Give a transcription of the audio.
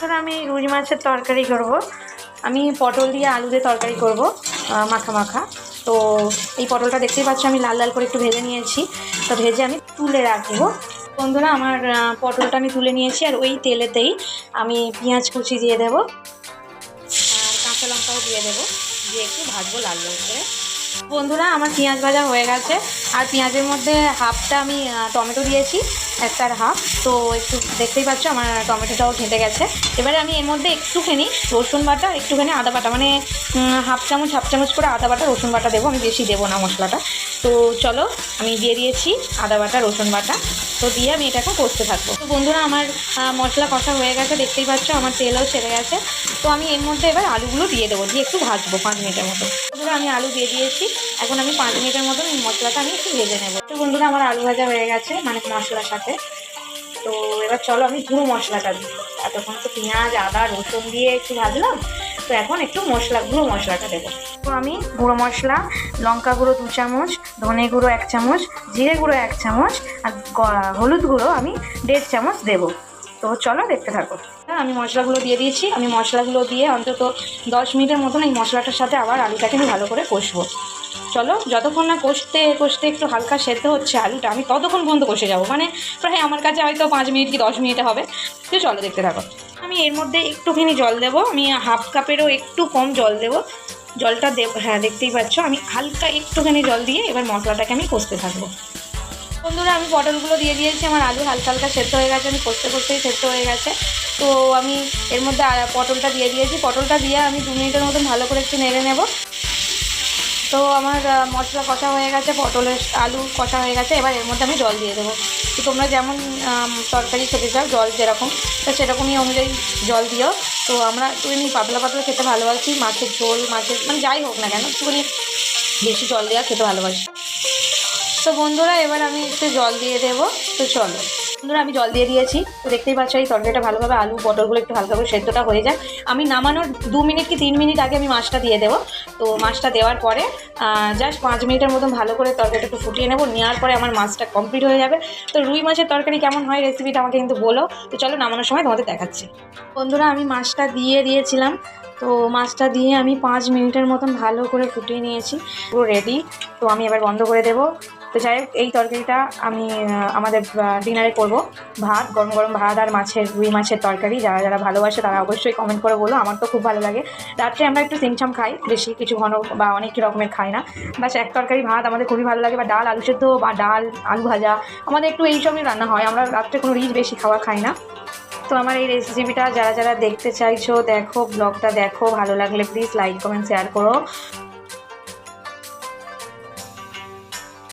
ধরো আমি রুই মাছের তরকারি করব। আমি পটল দিয়ে আলু দিয়ে তরকারি করব মাখা মাখা। তো এই পটলটা দেখতেই পাচ্ছ, আমি লাল লাল করে একটু ভেজে নিয়েছি। তো ভেজে আমি তুলে রাখব। বন্ধুরা, আমার পটলটা আমি তুলে নিয়েছি আর ওই তেলেতেই আমি পেঁয়াজ কুচি দিয়ে দেবো আর কাঁচা লঙ্কাও দিয়ে দেবো। দিয়ে একটু ভাজবো লাল লাল করে। বন্ধুরা, আমার পেঁয়াজ ভাজা হয়ে গেছে। আর পেঁয়াজের মধ্যে হাফটা আমি টমেটো দিয়েছি, একটার হাফ। তো একটু দেখতেই পাচ্ছ, আমার টমেটোটাও ঘেঁটে গেছে। এবারে আমি এর মধ্যে একটুখানি রসুন বাটা, একটুখানি আদা বাটা। মানে হাফ চামচ হাফ চামচ করে আদা বাটা, রসুন বাটা দেবো। আমি বেশি দেবো না মশলাটা। তো চলো, আমি দিয়ে দিয়েছি আদা বাটা, রসুন বাটা। তো দিয়ে আমি এটাকে কষতে থাকব। তো বন্ধুরা, আমার মশলা কষা হয়ে গেছে। দেখতেই পাচ্ছ, আমার তেলও ছেড়ে গেছে। তো আমি এর মধ্যে এবার আলুগুলো দিয়ে দেবো। দিয়ে একটু ভাজবো পাঁচ মিনিটের মতো। বন্ধুরা, আমি আলু দিয়ে দিয়েছি। এখন আমি পাঁচ মিনিটের মতন মশলাটা আমি একটু ভেজে নেব। তো বন্ধুরা, আমার আলু ভাজা হয়ে গেছে মানে মশলার সাথে। তো এবার চলো আমি গুঁড়ো মশলাটা দিই। এতক্ষণ তো পেঁয়াজ, আদা, রসুন দিয়ে একটু ভাজলাম। তো এখন একটু মশলা, গুঁড়ো মশলাটা দেবো। তো আমি গুঁড়ো মশলা, লঙ্কা গুঁড়ো দু চামচ, ধনে গুঁড়ো এক চামচ, জিরে গুঁড়ো এক চামচ, আর হলুদ গুঁড়ো আমি দেড় চামচ দেবো। তো চলো দেখতে থাকো। আমি মশলাগুলো দিয়ে দিয়েছি। আমি মশলাগুলো দিয়ে অন্তত দশ মিনিটের মতন এই মশলাটার সাথে আবার আলুটাকে আমি ভালো করে কষবো। চলো, যতক্ষণ না কষতে কষতে একটু হালকা সেদ্ধ হচ্ছে আলুটা, আমি ততক্ষণ পর্যন্ত কষে যাব। মানে প্রায় আমার কাছে হয়তো পাঁচ মিনিট কি দশ মিনিটে হবে। তো চলো, দেখতে থাকো। আমি এর মধ্যে একটুখানি জল দেবো। আমি হাফ কাপেরও একটু কম জল দেবো। জলটা দেব হ্যাঁ দেখতেই পাচ্ছ। আমি হালকা একটুখানি জল দিয়ে এবার মশলাটাকে আমি কষতে থাকব। বন্ধুরা, আমি পটলগুলো দিয়ে দিয়েছি। আমার আলু হালকা হালকা সেদ্ধ হয়ে গেছে, আমি করতে করতেই সেদ্ধ হয়ে গেছে। তো আমি এর মধ্যে পটলটা দিয়ে দিয়েছি। পটলটা দিয়ে আমি দু মিনিটের মতন ভালো করে একটু নেড়ে নেব। তো আমার মশলা কষা হয়ে গেছে, পটলের আলু কষা হয়ে গেছে। এবার এর মধ্যে আমি জল দিয়ে দেবো। তো তোমরা যেমন তরকারি খেতে চাও, জল যেরকম, তো সেরকমই অনুযায়ী জল দিও। তো আমরা একটুখানি পাতলা পাতলা খেতে ভালোবাসি। মাছের ঝোল, মাছের মানে যাই হোক না কেন, একটুখানি বেশি জল দেওয়া খেতে ভালোবাসি। তো বন্ধুরা, এবার আমি একটু জল দিয়ে দেবো। তো চলো। বন্ধুরা, আমি জল দিয়ে দিয়েছি। তো দেখতেই পাচ্ছ, এই তরকারিটা ভালোভাবে, আলু, পটলগুলো একটু হালকা করে সেদ্ধটা হয়ে যায় আমি নামানোর দু মিনিট কি তিন মিনিট আগে আমি মাছটা দিয়ে দেবো। তো মাছটা দেওয়ার পরে জাস্ট পাঁচ মিনিটের মতন ভালো করে তরকারিটা একটু ফুটিয়ে নেব। নেওয়ার পরে আমার মাছটা কমপ্লিট হয়ে যাবে। তো রুই মাছের তরকারি কেমন হয় রেসিপিটা আমাকে কিন্তু বলো। তো চলো, নামানোর সময় তোমাদের দেখাচ্ছি। বন্ধুরা, আমি মাছটা দিয়ে দিয়েছিলাম। তো মাছটা দিয়ে আমি পাঁচ মিনিটের মতন ভালো করে ফুটিয়ে নিয়েছি, পুরো রেডি তো আমি এবার বন্ধ করে দেবো। তো যাই হোক, এই তরকারিটা আমি আমাদের ডিনারে করব। ভাত, গরম গরম ভাত আর মাছের, রুই মাছের তরকারি। যারা যারা ভালোবাসে তারা অবশ্যই কমেন্ট করে বলো। আমার তো খুব ভালো লাগে। রাত্রে আমরা একটু সিমছাম খাই, বেশি কিছু ঘন বা অনেক রকমের খাই না। বাস এক তরকারি ভাত আমাদের খুবই ভালো লাগে বা ডাল, আলু সেদ্ধ বা ডাল, আলু ভাজা। আমাদের একটু এইসবই রান্না হয়। আমরা রাত্রে কোনো রিচ বেশি খাওয়া খাই না। তো আমার এই রেসিপিটা যারা যারা দেখতে চাইছো, দেখো ব্লগটা দেখো, ভালো লাগলে প্লিজ লাইক কমেন্ট শেয়ার করো।